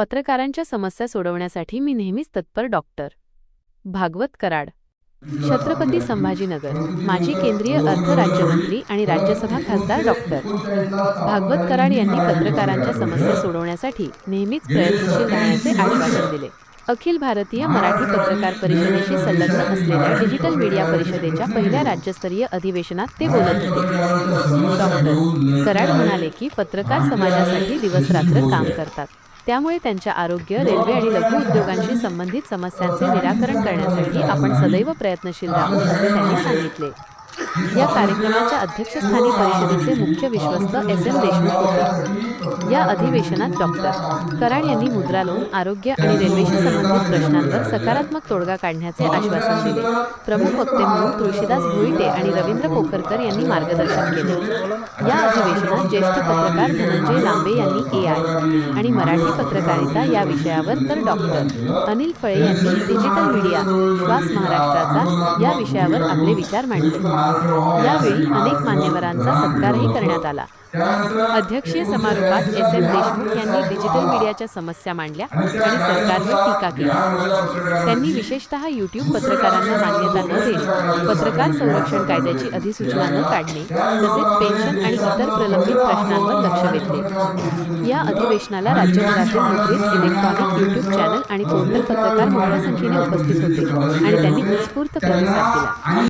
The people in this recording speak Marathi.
पत्रकारांच्या समस्या सोडवण्यासाठी मी नेहमीच तत्पर डॉक्टर भागवत कराड. छत्रपती संभाजीनगर माजी केंद्रीय अर्थ राज्यमंत्री आणि राज्यसभा खासदार डॉक्टर भागवत कराड यांनी पत्रकारांच्या समस्या सोडवण्यासाठी नेहमीच प्रयत्नशील राहण्याचे आश्वासन दिले. अखिल भारतीय मराठी पत्रकार परिषदेशी संलग्न असलेल्या डिजिटल मीडिया परिषदेच्या पहिल्या राज्यस्तरीय अधिवेशनात ते बोलत होते. डॉक्टर कराड म्हणाले की पत्रकार समाजासाठी दिवसरात्र काम करतात. त्यामुळे त्यांच्या आरोग्य रेल्वे आणि लघु उद्योगांशी संबंधित समस्यांचे निराकरण करण्यासाठी आपण सदैव प्रयत्नशील राहू असे त्यांनी सांगितले. या कार्यक्रमाच्या अध्यक्षस्थानी परिषदेचे मुख्य विश्वस्त एस एम देशमुख होते. या अधिवेशनात डॉक्टर कराड यांनी मुद्रा लोन आरोग्य आणि रेल्वेशी संबंधित प्रश्नांवर सकारात्मक तोडगा काढण्याचे आश्वासन दिले. प्रमुख वक्ते म्हणून तुळशीदास भुईटे आणि रवींद्र पोखरकर यांनी मार्गदर्शन केले. या अधिवेशनात ज्येष्ठ पत्रकार धनंजय लांबे यांनी ए आय आणि मराठी पत्रकारिता या विषयावर तर डॉक्टर अनिल फळे यांनी डिजिटल मीडिया श्वास महाराष्ट्राचा या विषयावर आपले विचार मांडले. यावेळी अनेक मान्यवरांचा सत्कारही करण्यात आला. अध्यक्षीय समारोपात एस. एम देशमुख यांनी डिजिटल मीडियाच्या समस्या मांडल्या आणि सरकारवर टीका केली. त्यांनी विशेषतः युट्यूब पत्रकारांना मान्यता न देणे पत्रकार संरक्षण कायद्याची अधिसूचना न काढणे तसेच पेन्शन आणि इतर प्रलंबित प्रश्नांवर लक्ष वेधले. या अधिवेशनाला राज्यभरातील मुद्रित इलेक्ट्रॉनिक युट्यूब चॅनल आणि पोर्टल पत्रकार मोठ्या संख्येने उपस्थित होते आणि त्यांनी उत्स्फूर्त प्रतिसाद दिला.